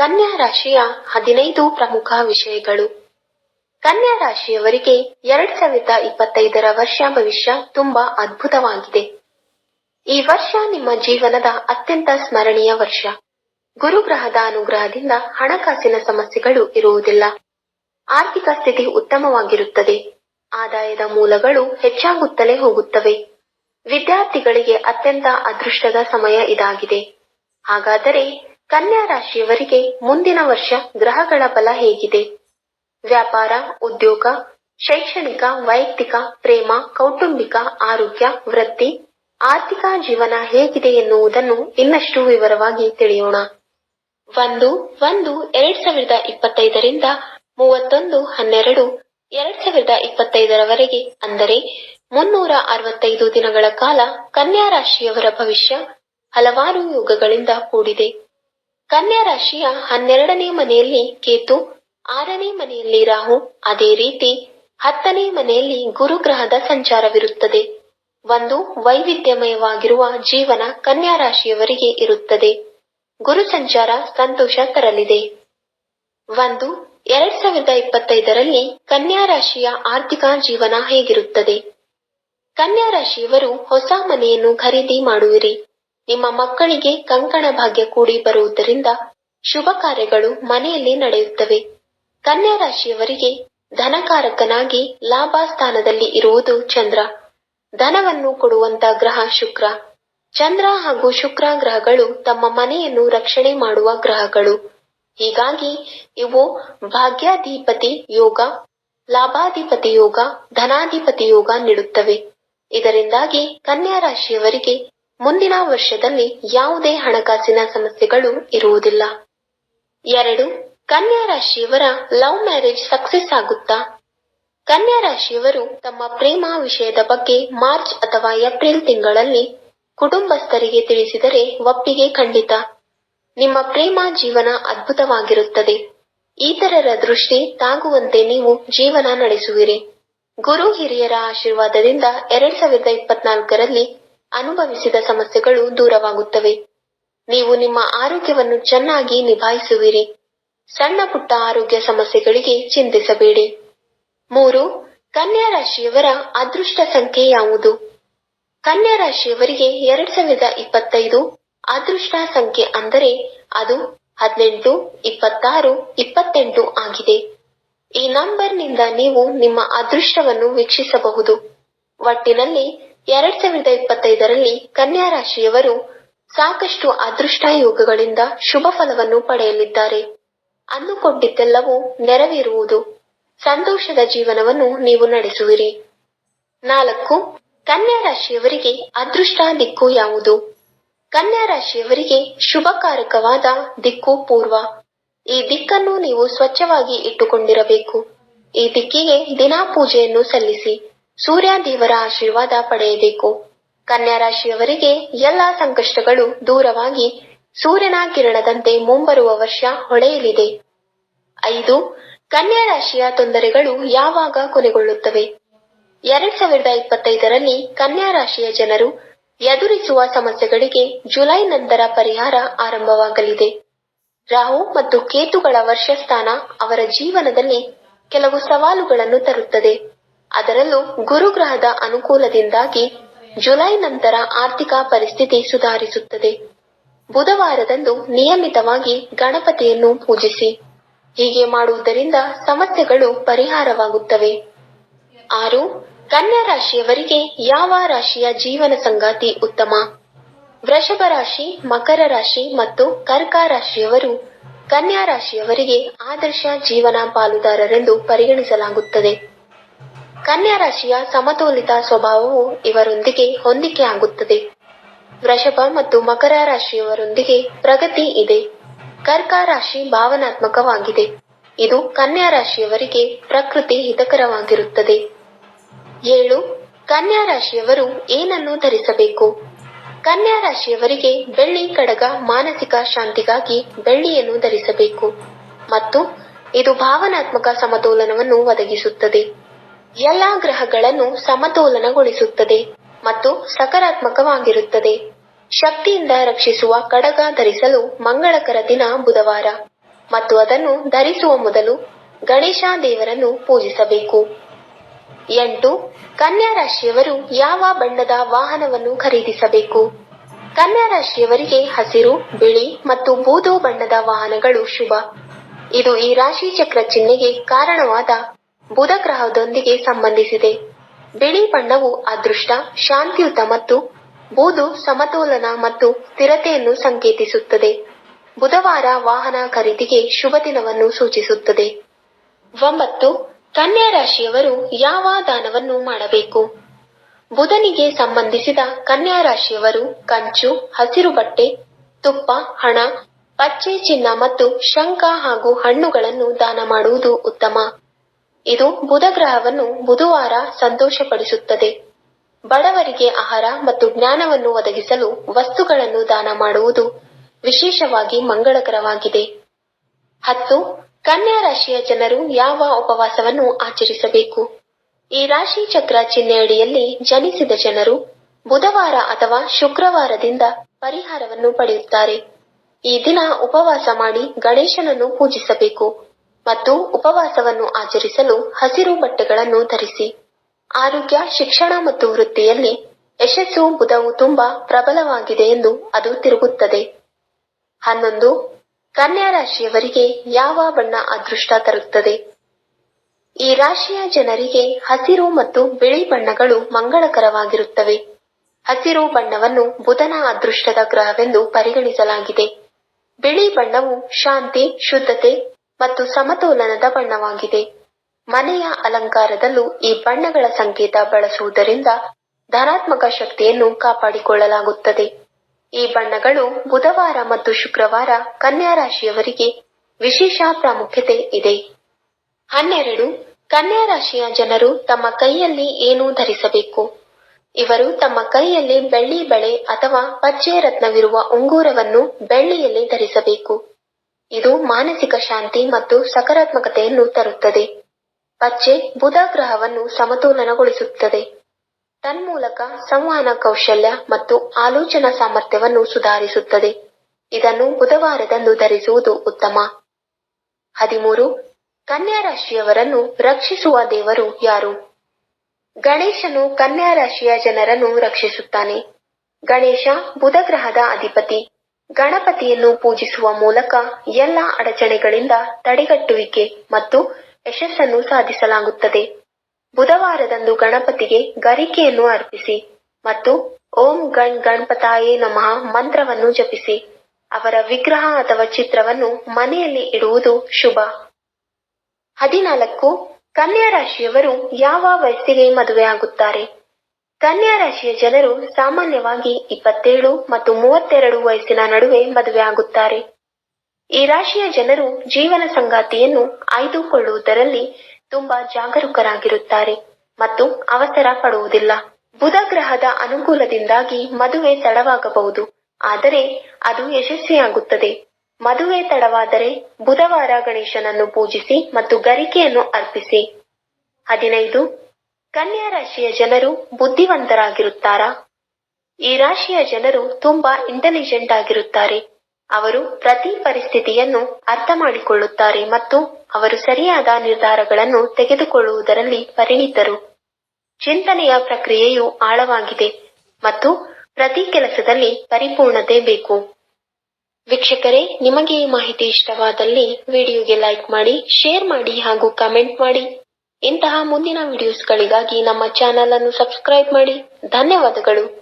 ಕನ್ಯಾ ರಾಶಿಯ ಹದಿನೈದು ಪ್ರಮುಖ ವಿಷಯಗಳು. ಕನ್ಯಾ ರಾಶಿಯವರಿಗೆ ಎರಡ್ ಸಾವಿರದ ಇಪ್ಪತ್ತೈದರ ವರ್ಷ ಭವಿಷ್ಯ ತುಂಬಾ ಅದ್ಭುತವಾಗಿದೆ. ಈ ವರ್ಷ ನಿಮ್ಮ ಜೀವನದ ಅತ್ಯಂತ ಸ್ಮರಣೀಯ ವರ್ಷ. ಗುರುಗ್ರಹದ ಅನುಗ್ರಹದಿಂದ ಹಣಕಾಸಿನ ಸಮಸ್ಯೆಗಳು ಇರುವುದಿಲ್ಲ. ಆರ್ಥಿಕ ಸ್ಥಿತಿ ಉತ್ತಮವಾಗಿರುತ್ತದೆ. ಆದಾಯದ ಮೂಲಗಳು ಹೆಚ್ಚಾಗುತ್ತಲೇ ಹೋಗುತ್ತವೆ. ವಿದ್ಯಾರ್ಥಿಗಳಿಗೆ ಅತ್ಯಂತ ಅದೃಷ್ಟದ ಸಮಯ ಇದಾಗಿದೆ. ಹಾಗಾದರೆ ಕನ್ಯಾ ರಾಶಿಯವರಿಗೆ ಮುಂದಿನ ವರ್ಷ ಗ್ರಹಗಳ ಬಲ ಹೇಗಿದೆ. ವ್ಯಾಪಾರ, ಉದ್ಯೋಗ, ಶೈಕ್ಷಣಿಕ, ವೈಯಕ್ತಿಕ, ಪ್ರೇಮ, ಕೌಟುಂಬಿಕ, ಆರೋಗ್ಯ, ವೃತ್ತಿ, ಆರ್ಥಿಕ ಜೀವನ ಹೇಗಿದೆ ಎನ್ನುವುದನ್ನು ಇನ್ನಷ್ಟು ವಿವರವಾಗಿ ತಿಳಿಯೋಣ. ಒಂದು ಒಂದು, ಎರಡ್ ಸಾವಿರದ ಇಪ್ಪತ್ತೈದರಿಂದ ಮೂವತ್ತೊಂದು, ಹನ್ನೆರಡು, ಎರಡ್ ಸಾವಿರದ ಇಪ್ಪತ್ತೈದರವರೆಗೆ, ಅಂದರೆ ಮುನ್ನೂರ ಅರವತ್ತೈದು ದಿನಗಳ ಕಾಲ ಕನ್ಯಾ ರಾಶಿಯವರ ಭವಿಷ್ಯ ಹಲವಾರು ಯೋಗಗಳಿಂದ ಕೂಡಿದೆ. ಕನ್ಯಾ ರಾಶಿಯ ಹನ್ನೆರಡನೇ ಮನೆಯಲ್ಲಿ ಕೇತು, ಆರನೇ ಮನೆಯಲ್ಲಿ ರಾಹು. ಅದೇ ರೀತಿ ಹತ್ತನೇ ಮನೆಯಲ್ಲಿ ಗುರುಗ್ರಹದ ಸಂಚಾರವಿರುತ್ತದೆ. ಒಂದು ವೈವಿಧ್ಯಮಯವಾಗಿರುವ ಜೀವನ ಕನ್ಯಾ ರಾಶಿಯವರಿಗೆ ಇರುತ್ತದೆ. ಗುರು ಸಂಚಾರ ಸಂತೋಷ ತರಲಿದೆ. ಒಂದು ಎರಡ್ ಸಾವಿರದ ಇಪ್ಪತ್ತೈದರಲ್ಲಿ ಕನ್ಯಾ ರಾಶಿಯ ಆರ್ಥಿಕ ಜೀವನ ಹೇಗಿರುತ್ತದೆ? ಕನ್ಯಾ ರಾಶಿಯವರು ಹೊಸ ಮನೆಯನ್ನು ಖರೀದಿ ಮಾಡುವಿರಿ. ನಿಮ್ಮ ಮಕ್ಕಳಿಗೆ ಕಂಕಣ ಭಾಗ್ಯ ಕೂಡಿ ಬರುವುದರಿಂದ ಶುಭ ಕಾರ್ಯಗಳು ಮನೆಯಲ್ಲಿ ನಡೆಯುತ್ತವೆ. ಕನ್ಯಾ ರಾಶಿಯವರಿಗೆ ಧನಕಾರಕನಾಗಿ ಲಾಭ ಸ್ಥಾನದಲ್ಲಿ ಇರುವುದು ಚಂದ್ರ. ಧನವನ್ನು ಕೊಡುವಂತ ಗ್ರಹ ಶುಕ್ರ. ಚಂದ್ರ ಹಾಗೂ ಶುಕ್ರ ಗ್ರಹಗಳು ತಮ್ಮ ಮನೆಯನ್ನು ರಕ್ಷಣೆ ಮಾಡುವ ಗ್ರಹಗಳು. ಹೀಗಾಗಿ ಇವು ಭಾಗ್ಯಾಧಿಪತಿ ಯೋಗ, ಲಾಭಾಧಿಪತಿ ಯೋಗ, ಧನಾಧಿಪತಿ ಯೋಗ ನೀಡುತ್ತವೆ. ಇದರಿಂದಾಗಿ ಕನ್ಯಾ ರಾಶಿಯವರಿಗೆ ಮುಂದಿನ ವರ್ಷದಲ್ಲಿ ಯಾವುದೇ ಹಣಕಾಸಿನ ಸಮಸ್ಯೆಗಳು ಇರುವುದಿಲ್ಲ. ಎರಡು, ಕನ್ಯಾ ರಾಶಿಯವರ ಲವ್ ಮ್ಯಾರೇಜ್ ಸಕ್ಸೆಸ್ ಆಗುತ್ತಾ? ಕನ್ಯಾ ರಾಶಿಯವರು ತಮ್ಮ ಪ್ರೇಮ ವಿಷಯದ ಬಗ್ಗೆ ಮಾರ್ಚ್ ಅಥವಾ ಏಪ್ರಿಲ್ ತಿಂಗಳಲ್ಲಿ ಕುಟುಂಬಸ್ಥರಿಗೆ ತಿಳಿಸಿದರೆ ಒಪ್ಪಿಗೆ ಖಂಡಿತ. ನಿಮ್ಮ ಪ್ರೇಮ ಜೀವನ ಅದ್ಭುತವಾಗಿರುತ್ತದೆ. ಇತರರ ದೃಷ್ಟಿ ತಾಗುವಂತೆ ನೀವು ಜೀವನ ನಡೆಸುವಿರಿ. ಗುರು ಹಿರಿಯರ ಆಶೀರ್ವಾದದಿಂದ ಎರಡ್ ಸಾವಿರದ ಇಪ್ಪತ್ನಾಲ್ಕರಲ್ಲಿ ಅನುಭವಿಸಿದ ಸಮಸ್ಯೆಗಳು ದೂರವಾಗುತ್ತವೆ. ನೀವು ನಿಮ್ಮ ಆರೋಗ್ಯವನ್ನು ಚೆನ್ನಾಗಿ ನಿಭಾಯಿಸುವಿರಿ. ಸಣ್ಣ ಪುಟ್ಟ ಆರೋಗ್ಯ ಸಮಸ್ಯೆಗಳಿಗೆ ಚಿಂತಿಸಬೇಡಿ. ಮೂರು, ಕನ್ಯಾ ರಾಶಿಯವರ ಅದೃಷ್ಟ ಸಂಖ್ಯೆ ಯಾವುದು? ಕನ್ಯಾ ರಾಶಿಯವರಿಗೆ ಎರಡ್ ಸಾವಿರದ ಇಪ್ಪತ್ತೈದು ಅದೃಷ್ಟ ಸಂಖ್ಯೆ ಅಂದರೆ ಅದು ಹದಿನೆಂಟು, ಇಪ್ಪತ್ತಾರು, ಇಪ್ಪತ್ತೆಂಟು ಆಗಿದೆ. ಈ ನಂಬರ್ನಿಂದ ನೀವು ನಿಮ್ಮ ಅದೃಷ್ಟವನ್ನು ವೀಕ್ಷಿಸಬಹುದು. ಒಟ್ಟಿನಲ್ಲಿ ಎರಡ್ ಸಾವಿರದ ಇಪ್ಪತ್ತೈದರಲ್ಲಿ ಕನ್ಯಾ ರಾಶಿಯವರು ಸಾಕಷ್ಟು ಅದೃಷ್ಟ ಯೋಗಗಳಿಂದ ಶುಭ ಫಲವನ್ನು ಪಡೆಯಲಿದ್ದಾರೆ. ಅಂದುಕೊಂಡಿದ್ದೆಲ್ಲವೂ ನೆರವೇರುವುದು. ಸಂತೋಷದ ಜೀವನವನ್ನು ನೀವು ನಡೆಸುವಿರಿ. ನಾಲ್ಕು, ಕನ್ಯಾ ರಾಶಿಯವರಿಗೆ ಅದೃಷ್ಟ ದಿಕ್ಕು ಯಾವುದು? ಕನ್ಯಾ ರಾಶಿಯವರಿಗೆ ಶುಭಕಾರಕವಾದ ದಿಕ್ಕು ಪೂರ್ವ. ಈ ದಿಕ್ಕನ್ನು ನೀವು ಸ್ವಚ್ಛವಾಗಿ ಇಟ್ಟುಕೊಂಡಿರಬೇಕು. ಈ ದಿಕ್ಕಿಗೆ ದಿನಾ ಪೂಜೆಯನ್ನು ಸಲ್ಲಿಸಿ. ಸೂರ್ಯ ದೇವರ ಆಶೀರ್ವಾದ ಪಡೆಯಬೇಕು. ಕನ್ಯಾ ರಾಶಿಯವರಿಗೆ ಎಲ್ಲಾ ಸಂಕಷ್ಟಗಳು ದೂರವಾಗಿ ಸೂರ್ಯನ ಕಿರಣದಂತೆ ಮುಂಬರುವ ವರ್ಷ ಹೊಳೆಯಲಿದೆ. ಐದು ಕನ್ಯಾ ರಾಶಿಯ ತೊಂದರೆಗಳು ಯಾವಾಗ ಕೊನೆಗೊಳ್ಳುತ್ತವೆ? ಎರಡ್ ಸಾವಿರದ ಇಪ್ಪತ್ತೈದರಲ್ಲಿ ಕನ್ಯಾ ರಾಶಿಯ ಜನರು ಎದುರಿಸುವ ಸಮಸ್ಯೆಗಳಿಗೆ ಜುಲೈ ನಂತರ ಪರಿಹಾರ ಆರಂಭವಾಗಲಿದೆ. ರಾಹು ಮತ್ತು ಕೇತುಗಳ ವರ್ಷಸ್ಥಾನ ಅವರ ಜೀವನದಲ್ಲಿ ಕೆಲವು ಸವಾಲುಗಳನ್ನು ತರುತ್ತದೆ. ಅದರಲ್ಲೂ ಗುರುಗ್ರಹದ ಅನುಕೂಲದಿಂದಾಗಿ ಜುಲೈ ನಂತರ ಆರ್ಥಿಕ ಪರಿಸ್ಥಿತಿ ಸುಧಾರಿಸುತ್ತದೆ. ಬುಧವಾರದಂದು ನಿಯಮಿತವಾಗಿ ಗಣಪತಿಯನ್ನು ಪೂಜಿಸಿ. ಹೀಗೆ ಮಾಡುವುದರಿಂದ ಸಮಸ್ಯೆಗಳು ಪರಿಹಾರವಾಗುತ್ತವೆ. ಆರು, ಕನ್ಯಾ ರಾಶಿಯವರಿಗೆ ಯಾವ ರಾಶಿಯ ಜೀವನ ಸಂಗಾತಿ ಉತ್ತಮ? ವೃಷಭ ರಾಶಿ, ಮಕರ ರಾಶಿ ಮತ್ತು ಕರ್ಕ ರಾಶಿಯವರು ಕನ್ಯಾ ರಾಶಿಯವರಿಗೆ ಆದರ್ಶ ಜೀವನ ಪಾಲುದಾರರೆಂದು ಪರಿಗಣಿಸಲಾಗುತ್ತದೆ. ಕನ್ಯಾ ರಾಶಿಯ ಸಮತೋಲಿತ ಸ್ವಭಾವವು ಇವರೊಂದಿಗೆ ಹೊಂದಿಕೆಯಾಗುತ್ತದೆ ವೃಷಭ ಮತ್ತು ಮಕರ ರಾಶಿಯವರೊಂದಿಗೆ ಪ್ರಗತಿ ಇದೆ. ಕರ್ಕ ರಾಶಿ ಭಾವನಾತ್ಮಕವಾಗಿದೆ. ಇದು ಕನ್ಯಾ ರಾಶಿಯವರಿಗೆ ಪ್ರಕೃತಿ ಹಿತಕರವಾಗಿರುತ್ತದೆ. ಏಳು, ಕನ್ಯಾ ರಾಶಿಯವರು ಏನನ್ನು ಧರಿಸಬೇಕು? ಕನ್ಯಾ ರಾಶಿಯವರಿಗೆ ಬೆಳ್ಳಿ, ಕಡಗ, ಮಾನಸಿಕ ಶಾಂತಿಗಾಗಿ ಬೆಳ್ಳಿಯನ್ನು ಧರಿಸಬೇಕು. ಮತ್ತು ಇದು ಭಾವನಾತ್ಮಕ ಸಮತೋಲನವನ್ನು ಒದಗಿಸುತ್ತದೆ. ಎಲ್ಲಾ ಗ್ರಹಗಳನ್ನು ಸಮತೋಲನಗೊಳಿಸುತ್ತದೆ ಮತ್ತು ಸಕಾರಾತ್ಮಕವಾಗಿರುತ್ತದೆ. ಶಕ್ತಿಯಿಂದ ರಕ್ಷಿಸುವ ಕಡಗ ಧರಿಸಲು ಮಂಗಳಕರ ದಿನ ಬುಧವಾರ ಮತ್ತು ಅದನ್ನು ಧರಿಸುವ ಮೊದಲು ಗಣೇಶ ದೇವರನ್ನು ಪೂಜಿಸಬೇಕು. ಎಂಟು, ಕನ್ಯಾ ರಾಶಿಯವರು ಯಾವ ಬಣ್ಣದ ವಾಹನವನ್ನು ಖರೀದಿಸಬೇಕು? ಕನ್ಯಾ ರಾಶಿಯವರಿಗೆ ಹಸಿರು, ಬಿಳಿ ಮತ್ತು ಬೂದು ಬಣ್ಣದ ವಾಹನಗಳು ಶುಭ. ಇದು ಈ ರಾಶಿ ಚಕ್ರ ಚಿಹ್ನೆಗೆ ಕಾರಣವಾದ ಬುಧ ಗ್ರಹದೊಂದಿಗೆ ಸಂಬಂಧಿಸಿದೆ. ಬಿಳಿ ಬಣ್ಣವು ಅದೃಷ್ಟ, ಶಾಂತಿಯುತ ಮತ್ತು ಬೂದು ಸಮತೋಲನ ಮತ್ತು ಸ್ಥಿರತೆಯನ್ನು ಸಂಕೇತಿಸುತ್ತದೆ. ಬುಧವಾರ ವಾಹನ ಖರೀದಿಗೆ ಶುಭ ದಿನವನ್ನು ಸೂಚಿಸುತ್ತದೆ. ಒಂಬತ್ತು, ಕನ್ಯಾ ರಾಶಿಯವರು ಯಾವ ದಾನವನ್ನು ಮಾಡಬೇಕು? ಬುಧನಿಗೆ ಸಂಬಂಧಿಸಿದ ಕನ್ಯಾ ರಾಶಿಯವರು ಕಂಚು, ಹಸಿರು ಬಟ್ಟೆ, ತುಪ್ಪ, ಹಣ, ಪಚ್ಚೆ ಚಿನ್ನ ಮತ್ತು ಶಂಖ ಹಾಗೂ ಹಣ್ಣುಗಳನ್ನು ದಾನ ಮಾಡುವುದು ಉತ್ತಮ. ಇದು ಬುಧ ಗ್ರಹವನ್ನು ಬುಧವಾರ ಸಂತೋಷಪಡಿಸುತ್ತದೆ. ಬಡವರಿಗೆ ಆಹಾರ ಮತ್ತು ಜ್ಞಾನವನ್ನು ಒದಗಿಸಲು ವಸ್ತುಗಳನ್ನು ದಾನ ಮಾಡುವುದು ವಿಶೇಷವಾಗಿ ಮಂಗಳಕರವಾಗಿದೆ. ಹತ್ತು, ಕನ್ಯಾ ರಾಶಿಯ ಜನರು ಯಾವ ಉಪವಾಸವನ್ನು ಆಚರಿಸಬೇಕು? ಈ ರಾಶಿ ಚಕ್ರ ಚಿಹ್ನೆಯಡಿಯಲ್ಲಿ ಜನಿಸಿದ ಜನರು ಬುಧವಾರ ಅಥವಾ ಶುಕ್ರವಾರದಿಂದ ಪರಿಹಾರವನ್ನು ಪಡೆಯುತ್ತಾರೆ. ಈ ದಿನ ಉಪವಾಸ ಮಾಡಿ ಗಣೇಶನನ್ನು ಪೂಜಿಸಬೇಕು. ಮತ್ತು ಉಪವಾಸವನ್ನು ಆಚರಿಸಲು ಹಸಿರು ಬಟ್ಟೆಗಳನ್ನು ಧರಿಸಿ. ಆರೋಗ್ಯ, ಶಿಕ್ಷಣ ಮತ್ತು ವೃತ್ತಿಯಲ್ಲಿ ಯಶಸ್ಸು, ಬುಧವು ತುಂಬಾ ಪ್ರಬಲವಾಗಿದೆ ಎಂದು ಅದು ತಿರುಗುತ್ತದೆ. ಹನ್ನೊಂದು, ಕನ್ಯಾ ರಾಶಿಯವರಿಗೆ ಯಾವ ಬಣ್ಣ ಅದೃಷ್ಟ ತರುತ್ತದೆ? ಈ ರಾಶಿಯ ಜನರಿಗೆ ಹಸಿರು ಮತ್ತು ಬಿಳಿ ಬಣ್ಣಗಳು ಮಂಗಳಕರವಾಗಿರುತ್ತವೆ. ಹಸಿರು ಬಣ್ಣವನ್ನು ಬುಧನ ಅದೃಷ್ಟದ ಗ್ರಹವೆಂದು ಪರಿಗಣಿಸಲಾಗಿದೆ. ಬಿಳಿ ಬಣ್ಣವು ಶಾಂತಿ, ಶುದ್ಧತೆ ಮತ್ತು ಸಮತೋಲನದ ಬಣ್ಣವಾಗಿದೆ. ಮನೆಯ ಅಲಂಕಾರದಲ್ಲೂ ಈ ಬಣ್ಣಗಳ ಸಂಕೇತ ಬಳಸುವುದರಿಂದ ಧನಾತ್ಮಕ ಶಕ್ತಿಯನ್ನು ಕಾಪಾಡಿಕೊಳ್ಳಲಾಗುತ್ತದೆ. ಈ ಬಣ್ಣಗಳು ಬುಧವಾರ ಮತ್ತು ಶುಕ್ರವಾರ ಕನ್ಯಾ ರಾಶಿಯವರಿಗೆ ವಿಶೇಷ ಪ್ರಾಮುಖ್ಯತೆ ಇದೆ. ಹನ್ನೆರಡು ಕನ್ಯಾ ರಾಶಿಯ ಜನರು ತಮ್ಮ ಕೈಯಲ್ಲಿ ಏನು ಧರಿಸಬೇಕು? ಇವರು ತಮ್ಮ ಕೈಯಲ್ಲಿ ಬೆಳ್ಳಿ ಬಳೆ ಅಥವಾ ಪಚ್ಚೆ ರತ್ನವಿರುವ ಉಂಗುರವನ್ನು ಬೆಳ್ಳಿಯಲ್ಲಿ ಧರಿಸಬೇಕು. ಇದು ಮಾನಸಿಕ ಶಾಂತಿ ಮತ್ತು ಸಕಾರಾತ್ಮಕತೆಯನ್ನು ತರುತ್ತದೆ. ಪಚ್ಚೆ ಬುಧ ಗ್ರಹವನ್ನು ಸಮತೋಲನಗೊಳಿಸುತ್ತದೆ. ತನ್ಮೂಲಕ ಸಂವಹನ ಕೌಶಲ್ಯ ಮತ್ತು ಆಲೋಚನಾ ಸಾಮರ್ಥ್ಯವನ್ನು ಸುಧಾರಿಸುತ್ತದೆ. ಇದನ್ನು ಬುಧವಾರದಂದು ಧರಿಸುವುದು ಉತ್ತಮ. ಹದಿಮೂರು, ಕನ್ಯಾ ರಾಶಿಯವರನ್ನು ರಕ್ಷಿಸುವ ದೇವರು ಯಾರು? ಗಣೇಶನು ಕನ್ಯಾ ರಾಶಿಯ ಜನರನ್ನು ರಕ್ಷಿಸುತ್ತಾನೆ. ಗಣೇಶ ಬುಧಗ್ರಹದ ಅಧಿಪತಿ. ಗಣಪತಿಯನ್ನು ಪೂಜಿಸುವ ಮೂಲಕ ಎಲ್ಲ ಅಡಚಣೆಗಳಿಂದ ತಡೆಗಟ್ಟುವಿಕೆ ಮತ್ತು ಯಶಸ್ಸನ್ನು ಸಾಧಿಸಲಾಗುತ್ತದೆ. ಬುಧವಾರದಂದು ಗಣಪತಿಗೆ ಗರಿಕೆಯನ್ನು ಅರ್ಪಿಸಿ ಮತ್ತು ಓಂ ಗಣ್ ಗಣಪತಾಯೇ ನಮಃ ಮಂತ್ರವನ್ನು ಜಪಿಸಿ, ಅವರ ವಿಗ್ರಹ ಅಥವಾ ಚಿತ್ರವನ್ನು ಮನೆಯಲ್ಲಿ ಇಡುವುದು ಶುಭ. ಹದಿನಾಲ್ಕು, ಕನ್ಯಾ ರಾಶಿಯವರು ಯಾವ ವಯಸ್ಸಿಗೆ ಮದುವೆಯಾಗುತ್ತಾರೆ? ಕನ್ಯಾ ರಾಶಿಯ ಜನರು ಸಾಮಾನ್ಯವಾಗಿ ಇಪ್ಪತ್ತೇಳು ಮತ್ತು ಮೂವತ್ತೆರಡು ವಯಸ್ಸಿನ ನಡುವೆ ಮದುವೆಯಾಗುತ್ತಾರೆ ಈ ರಾಶಿಯ ಜನರು ಜೀವನ ಸಂಗಾತಿಯನ್ನು ಆಯ್ದುಕೊಳ್ಳುವುದರಲ್ಲಿ ತುಂಬಾ ಜಾಗರೂಕರಾಗಿರುತ್ತಾರೆ ಮತ್ತು ಅವಸರ ಪಡುವುದಿಲ್ಲ. ಬುಧ ಗ್ರಹದ ಅನುಕೂಲದಿಂದಾಗಿ ಮದುವೆ ತಡವಾಗಬಹುದು, ಆದರೆ ಅದು ಯಶಸ್ವಿಯಾಗುತ್ತದೆ. ಮದುವೆ ತಡವಾದರೆ ಬುಧವಾರ ಗಣೇಶನನ್ನು ಪೂಜಿಸಿ ಮತ್ತು ಗರಿಕೆಯನ್ನು ಅರ್ಪಿಸಿ. ಹದಿನೈದು ಕನ್ಯಾ ರಾಶಿಯ ಜನರು ಬುದ್ಧಿವಂತರಾಗಿರುತ್ತಾರಾ? ಈ ರಾಶಿಯ ಜನರು ತುಂಬಾ ಇಂಟೆಲಿಜೆಂಟ್ ಆಗಿರುತ್ತಾರೆ. ಅವರು ಪ್ರತಿ ಪರಿಸ್ಥಿತಿಯನ್ನು ಅರ್ಥ ಮಾಡಿಕೊಳ್ಳುತ್ತಾರೆ ಮತ್ತು ಅವರು ಸರಿಯಾದ ನಿರ್ಧಾರಗಳನ್ನು ತೆಗೆದುಕೊಳ್ಳುವುದರಲ್ಲಿ ಪರಿಣಿತರು. ಚಿಂತನೆಯ ಪ್ರಕ್ರಿಯೆಯು ಆಳವಾಗಿದೆ ಮತ್ತು ಪ್ರತಿ ಕೆಲಸದಲ್ಲಿ ಪರಿಪೂರ್ಣತೆ ಬೇಕು. ವೀಕ್ಷಕರೇ, ನಿಮಗೆ ಈ ಮಾಹಿತಿ ಇಷ್ಟವಾದಲ್ಲಿ ವಿಡಿಯೋಗೆ ಲೈಕ್ ಮಾಡಿ, ಶೇರ್ ಮಾಡಿ ಹಾಗೂ ಕಮೆಂಟ್ ಮಾಡಿ. ಇಂತಹ ಮುಂದಿನ ವಿಡಿಯೋಸ್ಗಳಿಗಾಗಿ ನಮ್ಮ ಚಾನೆಲ್ ಅನ್ನು ಸಬ್ಸ್ಕ್ರೈಬ್ ಮಾಡಿ. ಧನ್ಯವಾದಗಳು.